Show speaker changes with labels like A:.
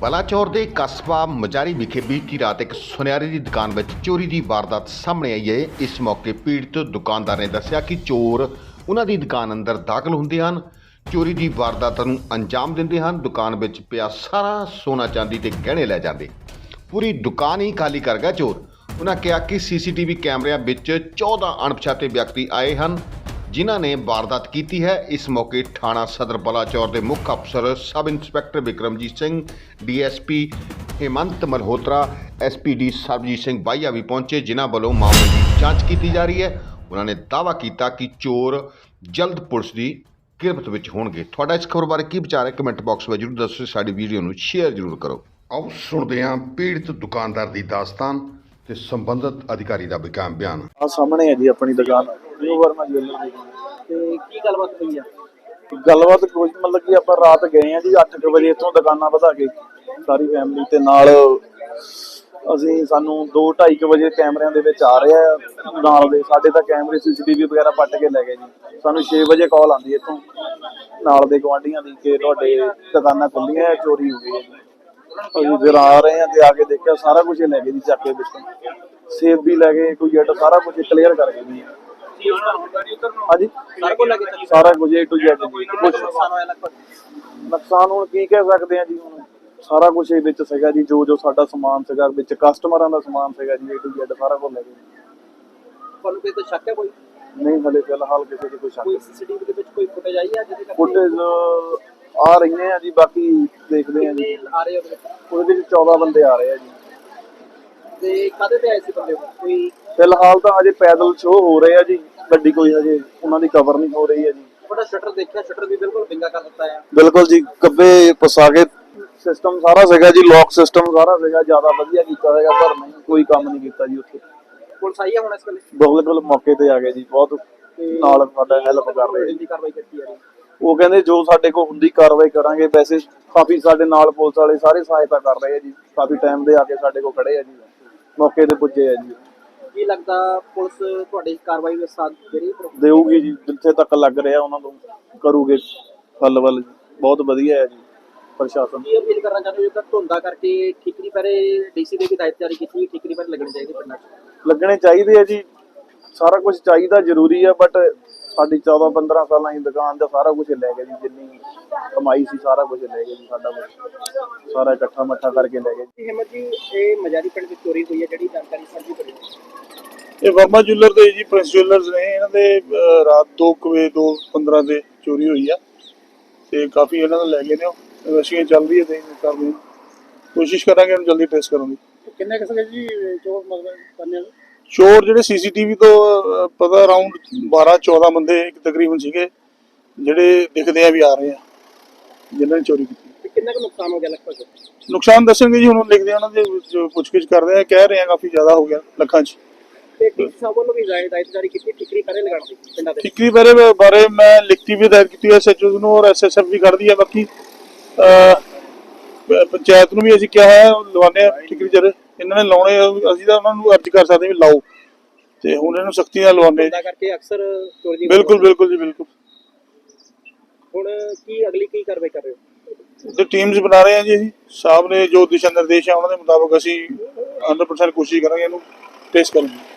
A: ਬਲਾਚੌਰ ਦੇ ਕਸਬਾ ਮਜਾਰੀ ਵਿਖੇ ਬੀਤੀ ਰਾਤ ਇੱਕ ਸੁਨਿਆਰੇ ਦੀ ਦੁਕਾਨ ਵਿੱਚ ਚੋਰੀ ਦੀ ਵਾਰਦਾਤ ਸਾਹਮਣੇ ਆਈ ਹੈ। ਇਸ ਮੌਕੇ ਪੀੜਤ ਦੁਕਾਨਦਾਰ ਨੇ ਦੱਸਿਆ ਕਿ ਚੋਰ ਉਹਨਾਂ ਦੀ ਦੁਕਾਨ ਅੰਦਰ ਦਾਖਲ ਹੁੰਦੇ ਹਨ, ਚੋਰੀ ਦੀ ਵਾਰਦਾਤ ਨੂੰ ਅੰਜਾਮ ਦਿੰਦੇ ਹਨ, ਦੁਕਾਨ ਵਿੱਚ ਪਿਆ ਸਾਰਾ ਸੋਨਾ ਚਾਂਦੀ ਤੇ ਗਹਿਣੇ ਲੈ ਜਾਂਦੇ। ਪੂਰੀ ਦੁਕਾਨ ਹੀ ਖਾਲੀ ਕਰ ਗਿਆ ਚੋਰ। ਉਹਨਾਂ ਕਿਹਾ ਕਿ ਸੀਸੀਟੀਵੀ ਕੈਮਰਿਆਂ ਵਿੱਚ 14 ਅਣਪਛਾਤੇ ਵਿਅਕਤੀ ਆਏ ਹਨ। ਜਿਨ੍ਹਾਂ ਨੇ ਵਾਰਦਾਤ ਕੀਤੀ ਹੈ, ਇਸ ਮੌਕੇ ਥਾਣਾ ਸਦਰ ਬਲਾਚੌਰ ਦੇ ਮੁੱਖ ਅਫਸਰ, sub inspector Vikramjit Singh, DSP Hemant Malhotra SPD Sarabjit Singh Baia ਵੀ ਪਹੁੰਚੇ, ਜਿਨ੍ਹਾਂ ਵੱਲੋਂ ਮਾਮਲੇ ਦੀ ਜਾਂਚ ਕੀਤੀ ਜਾ ਰਹੀ ਹੈ। ਉਹਨਾਂ ਨੇ ਦਾਅਵਾ ਕੀਤਾ ਕਿ ਚੋਰ ਜਲਦ ਪੁਲਿਸ ਦੀ ਗਿਰਫਤ ਵਿੱਚ ਹੋਣਗੇ। ਤੁਹਾਡਾ ਇਸ ਖਬਰ ਬਾਰੇ ਕੀ ਵਿਚਾਰ ਹੈ? ਕਮੈਂਟ ਬਾਕਸ ਵਿੱਚ ਜਰੂਰ ਦੱਸੋ, ਸਾਡੀ ਵੀਡੀਓ ਨੂੰ ਸ਼ੇਅਰ ਜਰੂਰ ਕਰੋ। ਆਓ ਸੁਣਦੇ ਹਾਂ ਪੀੜਤ ਦੁਕਾਨਦਾਰ ਦੀ ਦਾਸਤਾਨ। ਤੇ ਸੰਬੰਧਿਤ ਅਧਿਕਾਰੀ ਦਾ ਬਿਆਨ ਬਿਆਨ।
B: ਆ ਸਾਹਮਣੇ ਹੈ ਜੀ ਆਪਣੀ ਦੁਕਾਨ। ਨਿਊ ਵਰਮਾ ਜੁਐਲਰ ਦੀ।
C: ਤੇ ਕੀ ਗੱਲਬਾਤ ਹੋਈ ਆ?
B: ਗੱਲਬਾਤ ਕੋਈ ਮਤਲਬ ਕਿ ਆਪਾਂ ਰਾਤ ਗਏ ਆ ਜੀ 8 ਵਜੇ ਇੱਥੋਂ ਦੁਕਾਨਾਂ ਵਧਾ ਕੇ ਸਾਰੀ ਫੈਮਿਲੀ ਤੇ ਨਾਲ ਅਸੀਂ ਸਾਨੂੰ 2:30 ਵਜੇ ਕੈਮਰਿਆਂ ਦੇ ਵਿੱਚ ਆ ਰਿਹਾ ਆ ਨਾਲ ਦੇ ਸਾਡੇ ਤਾਂ ਕੈਮਰੇ ਸੀਸੀਟੀਵੀ ਵਗੈਰਾ ਪੱਟ ਕੇ ਲੈ ਗਏ ਜੀ। ਸਾਨੂੰ 6 ਵਜੇ ਕਾਲ ਆਂਦੀ ਇੱਥੋਂ। ਨਾਲ ਦੇ ਗਵਾਂਢੀਆਂ ਦੀ ਕਿ ਤੁਹਾਡੇ ਦੁਕਾਨਾਂ ਖੁੱਲੀਆਂ ਚੋਰੀ ਹੋ ਗਈ ਹੈ ਜੀ। ਅਸੀਂ ਫਿਰ ਆ ਰਹੇ ਆ ਤੇ ਆ ਕੇ ਦੇਖਿਆ ਸਾਰਾ ਕੁਝ ਲੈ ਗਏ ਜੀ ਚੱਕ ਕੇ ਵਿੱਚੋਂ ਸੇਬ ਵੀ ਲੈ ਗਏ ਕੋਈ ਜੱਟ ਸਾਰਾ ਕੁਝ ਕਲੀਅਰ ਕਰ ਗਏ ਜੀ। ਹਾਂਜੀ?
C: ਸਾਰਾ ਕੁਝ
B: ਕੁਝ A to Z ਜੀ
C: ਕਿੰਨਾ
B: ਕੁਛ
C: ਕੁ ਨੁਕਸਾਨ
B: ਹੁਣ ਕੀ ਕਹਿ ਸਕਦੇ ਆ ਜੀ ਹੁਣ? ਸਾਰਾ ਕੁਝ ਇਹ ਵਿੱਚ ਸੀਗਾ ਜੀ ਜੋ ਜੋ ਸਾਡਾ ਸਮਾਨ ਸੀਗਾ ਵਿੱਚ ਕਸਟਮਰਾਂ ਦਾ ਸਮਾਨ ਸੀਗਾ ਜੀ A to Z ਸਾਰਾ ਕੁਝ ਲੈ ਗਏ
C: ਤੁਹਾਨੂੰ ਕੋਈ ਤਾਂ ਸ਼ੱਕ ਹੈ ਕੋਈ?
B: ਨਹੀਂ ਹਲੇ ਫਿਲਹਾਲ ਕਿਸੇ ਦੀ ਕੋਈ ਸ਼ੱਕ ਨਹੀਂ।
C: ਸੀਸੀਟੀਵੀ ਦੇ ਵਿੱਚ ਕੋਈ ਫੁਟੇਜ ਆਈ ਹੈ ਜਿਹਦੇ ਕਰਕੇ
B: ਫੁਟੇਜ ਆ ਰਹੀਆਂ ਆ ਜੀ ਬਾਕੀ ਦੇਖਦੇ ਆ ਜੀ।
C: ਆ ਰਹੇ ਉਹਦੇ ਵਿੱਚ
B: ਉਹਦੇ ਵਿੱਚ 14 ਬੰਦੇ ਆ ਰਹੇ ਆ ਜੀ।
C: ਤੇ ਕਾਦੇ ਤੇ ਆਏ ਸੀ ਬੰਦੇ? ਕੋਈ
B: ਫਿਲਹਾਲ ਤਾਂ ਹਜੇ ਪੈਦਲ ਸ਼ੋਅ ਹੋ ਰਹੇ ਆ ਜੀ। ਗੱਡੀ ਕੋਈ ਹਜੇ ਉਹਨਾਂ ਦੀ ਕਵਰ ਨਹੀਂ ਹੋ ਰਹੀ ਹੈ ਜੀ।
C: ਬੜਾ ਸ਼ਟਰ ਦੇਖਿਆ? ਸ਼ਟਰ ਵੀ ਬਿਲਕੁਲ ਵਿੰਗਾ ਕਰ ਦਿੱਤਾ ਹੈ
B: ਬਿਲਕੁਲ ਜੀ ਕੱਬੇ ਪਸਾ ਕੇ ਸਿਸਟਮ ਸਾਰਾ ਸੀਗਾ ਜੀ ਲੌਕ ਸਿਸਟਮ ਸਾਰਾ ਸੀਗਾ ਜ਼ਿਆਦਾ ਵਧੀਆ ਕੀਤਾ ਹੈਗਾ ਪਰ ਨਹੀਂ ਕੋਈ ਕੰਮ ਨਹੀਂ ਕੀਤਾ ਜੀ ਉੱਥੇ।
C: ਪੁਲਿਸ ਆਈ ਹੈ ਹੁਣ ਇਸ ਵੇਲੇ?
B: ਬਿਲਕੁਲ ਮੌਕੇ ਤੇ ਆ ਗਏ ਜੀ ਬਹੁਤ ਨਾਲ ਸਾਡਾ ਹੈਲਪ ਕਰ ਰਹੇ ਜੀ।
C: ਦੀ ਕਾਰਵਾਈ ਕੀਤੀ ਜਾ ਰਹੀ ਹੈ।
B: ਉਹ ਕਹਿੰਦੇ ਜੋ ਸਾਡੇ ਕੋਲ ਹੁੰਦੀ ਕਾਰਵਾਈ ਕਰਾਂਗੇ ਵੈਸੇ ਕਾਫੀ ਸਾਡੇ ਨਾਲ ਪੁਲਿਸ ਵਾਲੇ ਸਾਰੇ ਸਹਾਇਤਾ ਕਰ ਰਹੇ ਆ ਜੀ ਕਾਫੀ ਟਾਈਮ ਦੇ ਆ ਕੇ ਸਾਡੇ ਕੋਲ ਖੜੇ ਆ ਜੀ ਮੌਕੇ ਤੇ ਪੁੱਜੇ ਆ ਜੀ।
C: ਕੀ ਲੱਗਦਾ ਪੁਲਿਸ ਤੁਹਾਡੀ ਕਾਰਵਾਈ ਵਿੱਚ ਸਾਥ ਦੇ ਰਹੀ ਹੈ?
B: ਦੇਊਗੀ ਜੀ ਜਿੱਥੇ ਤੱਕ ਲੱਗ ਰਿਹਾ ਉਹਨਾਂ ਨੂੰ ਕਰੂਗੇ ਹੱਲ ਵੱਲ। ਬਹੁਤ ਵਧੀਆ ਹੈ ਜੀ ਪ੍ਰਸ਼ਾਸਨ।
C: ਕੀ ਅਪੀਲ ਕਰਨਾ ਚਾਹੁੰਦੇ ਹੋ? ਜੇਕਰ ਧੁੰਦਾ ਕਰਕੇ ਠਿਕਰੀ ਪਰੇ ਡੀਸੀ ਦੇ ਵੀ ਹਦਾਇਤ ਜਾਰੀ ਕੀਤੀ ਹੈ ਠਿਕਰੀ ਪਰੇ ਲੱਗਣੀ ਚਾਹੀਦੀ ਪਿੰਡਾਂ 'ਚ?
B: ਲੱਗਣੇ ਚਾਹੀਦੇ ਆ ਜੀ ਸਾਰਾ ਕੁਝ ਚਾਹੀਦਾ ਜ਼ਰੂਰੀ ਆ ਬਟ ਸਾਡੀ 14 15 ਸਾਲਾਂ ਦੀ ਦੁਕਾਨ ਦਾ ਸਾਰਾ ਕੁਝ ਲੈ ਗਏ ਜੀ ਜਿੰਨੀ ਕਮਾਈ ਸੀ ਸਾਰਾ ਕੁਝ ਲੈ ਗਏ ਜੀ ਸਾਡਾ ਸਾਰਾ ਇਕੱਠਾ ਮੱਠਾ ਕਰਕੇ ਲੈ ਗਏ
C: ਜੀ। ਹਿੰਮਤ ਜੀ ਇਹ ਮਜਾਰੀ ਪਿੰਡ ਵਿੱਚ ਚੋਰੀ ਹੋਈ ਹੈ ਜਿਹੜੀ ਜਾਣਕਾਰੀ ਸਾਂਝੀ ਕਰੀ
D: ਇਹ ਵਰਮਾ ਜੁਐਲਰ ਦੇ ਜੀ ਪ੍ਰਿੰਸ ਜੁਐਲਰਸ ਨੇ ਇਹਨਾਂ ਦੇ ਰਾਤ 2 ਵਜੇ 2:15 ਦੇ ਚੋਰੀ ਹੋਈ ਆ। ਤੇ ਕਾਫੀ ਇਹਨਾਂ ਦਾ ਲੈ ਗਏ ਨੇ ਇਨਵੈਸਟੀਗੇਸ਼ਨ ਚੱਲ ਰਹੀ ਹੈ ਤੇ ਕਰਦੇ। ਕੋਸ਼ਿਸ਼ ਕਰਾਂਗੇ ਇਹਨੂੰ ਜਲਦੀ ਟ੍ਰੇਸ ਕਰਨ ਦੀ।
C: ਕਿੰਨੇ ਕਿਸਮ ਜੀ ਚੋਰ ਮਤਲਬ ਕਰਨੇ
D: ਚੋਰ ਜਿਹੜੇ ਸੀਸੀਟੀਵੀ ਤੋਂ ਅਹ, ਪਤਾ ਅਰਾਊਂਡ 12 14 ਬੰਦੇ ਤਕਰੀਬਨ ਸੀਗੇ ਜਿਹੜੇ ਦਿਖਦੇ ਆ ਵੀ ਆ ਰਹੇ ਆ ਜਿਨ੍ਹਾਂ ਨੇ ਚੋਰੀ ਕੀਤੀ।
C: ਕਿੰਨਾ ਕੁ ਨੁਕਸਾਨ ਹੋ ਗਿਆ ਲਗਭਗ?
D: ਨੁਕਸਾਨ ਦੱਸਣਗੇ ਜੀ ਹੁਣ ਲਿਖਦੇ ਆ ਉਹਨਾਂ ਦੇ ਜੋ ਪੁੱਛਗਿੱਛ ਕਰਦੇ ਆ ਕਹਿ ਰਹੇ ਆ ਕਾਫੀ ਜ਼ਿਆਦਾ ਹੋ ਗਿਆ ਲੱਖਾਂ 'ਚ।
C: ਤੇ ਡੀਸੀ ਸਾਹਿਬ ਵੱਲੋਂ ਵੀ ਹਦਾਇਤ ਜਾਰੀ ਕੀਤੀ ਠਿਕਰੀ ਪਰੇ ਲਗਾਉਣ ਦੀ ਪਿੰਡਾਂ ਦੇ
D: ਠੀਕਰੀ ਬਾਰੇ ਬਾਰੇ ਮੈਂ ਲਿਖਤੀ ਵੀ ਦਾਇਰ ਕੀਤੀ ਹੈ ਐਸਐਚਓ ਨੂੰ ਔਰ ਐਸਐਸਐਫ ਵੀ ਕਰਦੀ ਹੈ ਬਾਕੀ ਅਹ, ਪ- ਪੰਚਾਇਤ ਨੂੰ ਵੀ ਅਸੀਂ ਕਿਹਾ ਹੈ ਲਵਾਣੇ ਆ ਠੀਕਰੀ ਜਰੇ। ਇਹਨਾਂ ਨੇ ਲਾਉਣੇ ਅਸੀਂ ਤਾਂ ਉਹਨਾਂ ਨੂੰ ਅਰਜ਼ ਕਰ ਸਕਦੇ ਵੀ ਲਾਓ। ਤੇ ਹੁਣ ਇਹਨੂੰ ਸਖਤੀ ਨਾਲ ਲਵਾਉਂਦੇ
C: ਧੁੰਦਾ ਕਰਕੇ ਅਕਸਰ ਚੋਰੀ ਦੀ
D: ਬਿਲਕੁਲ ਬਿਲਕੁਲ ਜੀ ਬਿਲਕੁਲ।
C: ਹੁਣ ਕੀ ਅਗਲੀ ਕੀ ਕਾਰਵਾਈ ਕਰ ਰਹੇ ਹੋ?
D: ਤੇ ਟੀਮਸ ਬਣਾ ਰਹੇ ਆ ਜੀ ਅਸੀਂ। ਸਾਹਿਬ ਨੇ ਜੋ ਦਿਸ਼ਾ ਨਿਰਦੇਸ਼ ਆ ਉਹਨਾਂ ਦੇ ਮੁਤਾਬਕ ਅਸੀਂ 100% ਕੋਸ਼ਿਸ਼ ਕਰਾਂਗੇ ਇਹਨੂੰ ਟੈਸਟ ਕਰਨ ਦੀ।